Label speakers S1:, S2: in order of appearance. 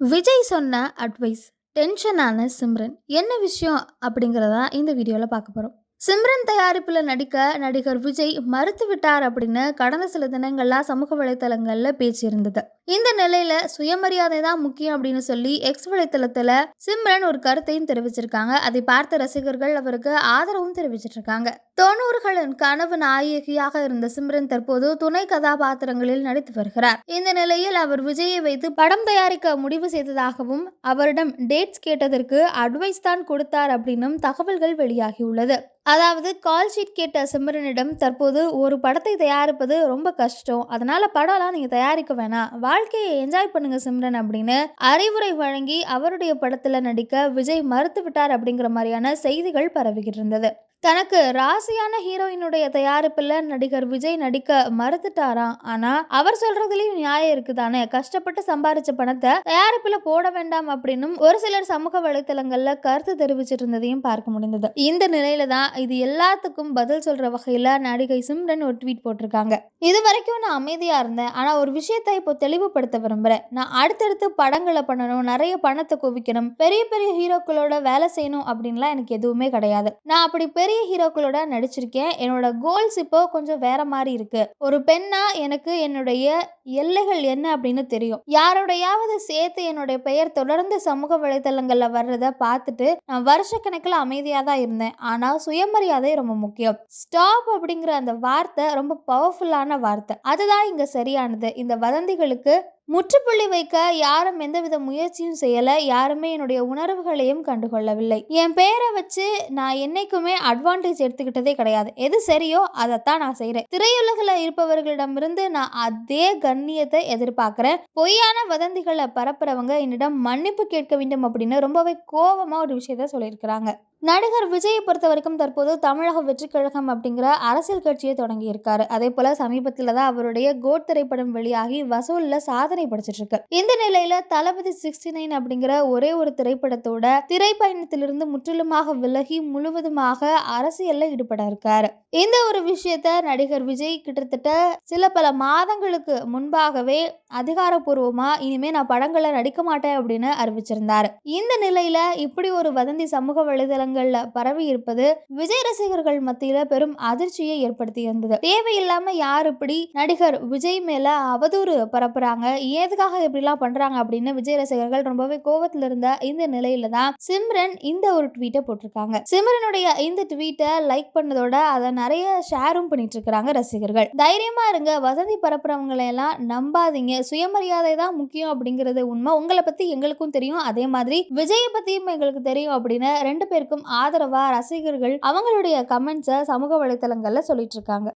S1: விஜய் சொன்ன அட்வைஸ் டென்ஷனான சிம்ரன் என்ன விஷயம் அப்படிங்கிறதா இந்த வீடியோவில் பார்க்க போகிறோம் சிம்ரன் தயாரிப்பில் நடிக்க நடிகர் விஜய் மறுத்துவிட்டார் அப்படின்னு கடந்த சில தினங்கள்லாம் சமூக வலைத்தளங்களில் பேச்சு இருந்தது. இந்த நிலையில சுயமரியாதை தான் முக்கியம் அப்படின்னு சொல்லி எக்ஸ் வலைத்தளத்தில் சிம்ரன் ஒரு கருத்தையும் தெரிவிச்சிருக்காங்க. அதை பார்த்த ரசிகர்கள் அவருக்கு ஆதரவும் தெரிவிச்சிட்டு இருக்காங்க தொண்ணூறுகளின் கனவு நாயகியாக இருந்த சிம்ரன் தற்போது துணை கதாபாத்திரங்களில் நடித்து வருகிறார். இந்த நிலையில் அவர் விஜயை வைத்து படம் தயாரிக்க முடிவு செய்ததாகவும் அவரிடம் டேட்ஸ் கேட்டதற்கு அட்வைஸ் தான் கொடுத்தார் அப்படின்னும் தகவல்கள் வெளியாகியுள்ளது அதாவது கால் ஷீட் கேட்ட சிம்ரனிடம் தற்போது ஒரு படத்தை தயாரிப்பது ரொம்ப கஷ்டம். அதனால படம்லாம் நீங்க தயாரிக்க வேணாம். வாழ்க்கையை என்ஜாய் பண்ணுங்க சிம்ரன் அப்படின்னு அறிவுரை வழங்கி அவருடைய படத்துல நடிக்க விஜய் மறுத்து விட்டார் அப்படிங்கிற மாதிரியான செய்திகள் பரவிக்கிட்டு இருந்தது. தனக்கு ராசியான ஹீரோயினுடைய தயாரிப்பில் நடிகர் விஜய் நடிக்க மறுத்துட்டாராம் ஆனால் அவர் சொல்றதுலயும் நியாயம் இருக்குதானே? கஷ்டப்பட்டு சம்பாரிச்ச பணத்தை தயாரிப்பில் போட வேண்டாம் அப்படின்னும் ஒரு சிலர் சமூக வலைத்தளங்கள்ல கருத்து தெரிவிச்சிட்டு இருந்ததையும் பார்க்க முடிந்தது. இந்த நிலையில தான் இது எல்லாத்துக்கும் பதில் சொல்ற வகையில நடிகை சிம்ரன் ஒரு ட்வீட் போட்டிருக்காங்க. இது வரைக்கும் நான் அமைதியா இருந்தேன். ஆனா ஒரு விஷயத்தை இப்போ தெளிவுபடுத்த விரும்புறேன். நான் அடுத்தடுத்து படங்களை பண்ணணும் நிறைய பணத்தை குவிக்கணும் பெரிய பெரிய ஹீரோக்களோட வேலை செய்யணும் அப்படின்லாம் எனக்கு எதுவுமே கிடையாது. நான் அப்படி பெரிய ஹீரோக்களோட நடிச்சிருக்கேன். என்னோட கோல்ஸ் இப்போ கொஞ்சம் வேற மாதிரி இருக்கு. ஒரு பெண்ணா எனக்கு என்னுடைய எல்லைகள் என்ன அப்படின்னு தெரியும். யாரோடையாவது சேர்த்து என்னுடைய பெயர் தொடர்ந்து சமூக வலைதளங்கள்ல வர்றத பார்த்துட்டு நான் வருஷக்கணக்கில் அமைதியாக தான் இருந்தேன். ஆனால் சுயமரியாதை ரொம்ப முக்கியம். ஸ்டாப் அப்படிங்கிற அந்த வார்த்தை ரொம்ப பவர்ஃபுல்லான வார்த்தை. அதுதான் இங்கே சரியானது. இந்த வதந்திகளுக்கு முற்றுப்புள்ளி வைக்க யாரும் எந்தவித முயற்சியும் செய்யலை. யாருமே என்னுடைய உணர்வுகளையும் கண்டுகொள்ளவில்லை. என் பெயரை வச்சு நான் என்னைக்குமே அட்வான்டேஜ் எடுத்துக்கிட்டதே கிடையாது. எது சரியோ அதைத்தான் நான் செய்கிறேன் திரையுலகில் இருப்பவர்களிடமிருந்து நான் அதே கண்ணியத்தை எதிர்பார்க்குறேன். பொய்யான வதந்திகளை பரப்புறவங்க என்னிடம் மன்னிப்பு கேட்க வேண்டும் அப்படின்னு ரொம்பவே கோபமாக ஒரு விஷயத்த சொல்லியிருக்கிறாங்க. நடிகர் விஜயை பொறுத்த வரைக்கும் தற்போது தமிழக வெற்றி கழகம் அப்படிங்கிற அரசியல் கட்சியை தொடங்கியிருக்காரு. அதே போல சமீபத்தில் தான் அவருடைய கோட் திரைப்படம் வெளியாகி வசூலில் சாதனை படிச்சிட்டு இருக்கு இந்த நிலையில தளபதி சிக்ஸ்டி நைன் அப்படிங்கிற ஒரே ஒரு திரைப்படத்தோட திரைப்பயணத்திலிருந்து முற்றிலுமாக விலகி முழுவதுமாக அரசியல்ல ஈடுபட இருக்காரு. இந்த ஒரு விஷயத்த நடிகர் விஜய் கிட்டத்தட்ட சில பல மாதங்களுக்கு முன்பாகவே அதிகாரப்பூர்வமா இனிமே நான் படங்களை நடிக்க மாட்டேன் அப்படின்னு அறிவிச்சிருந்தாரு. இந்த நிலையில இப்படி ஒரு வதந்தி சமூக வலைதளங்கள் ஊடகங்கள்ல பரவி இருப்பது விஜய் ரசிகர்கள் மத்தியில பெரும் அதிர்ச்சியை ஏற்படுத்தி இருந்தது தேவையில்லாம யார் இப்படி நடிகர் விஜய் மேல அவதூறு பரப்புறாங்க? ஏதுக்காக இப்படிலாம் பண்றாங்க? அப்படின்னு விஜய் ரசிகர்கள் ரொம்பவே கோவத்தில் இருந்த இந்த நிலையில தான் சிம்ரன் இந்த ஒரு ட்வீட்டை போட்டிருக்காங்க. சிம்ரனுடைய இந்த ட்வீட்டை லைக் பண்ணதோட அதை நிறைய ஷேரும் பண்ணிட்டு இருக்கிறாங்க ரசிகர்கள். தைரியமா இருங்க வசதி பரப்புறவங்களை எல்லாம் நம்பாதீங்க. சுயமரியாதை தான் முக்கியம் அப்படிங்கிறது உண்மை. உங்களை பத்தி எங்களுக்கும் தெரியும். அதே மாதிரி விஜயை பத்தியும் எங்களுக்கு தெரியும் அப்படின்னு ரெண்டு பேருக்கும் ஆதரவா ரசிகர்கள் அவங்களுடைய கமெண்ட்ஸை சமூக வலைத்தளங்கள்ல சொல்லிட்டு இருக்காங்க.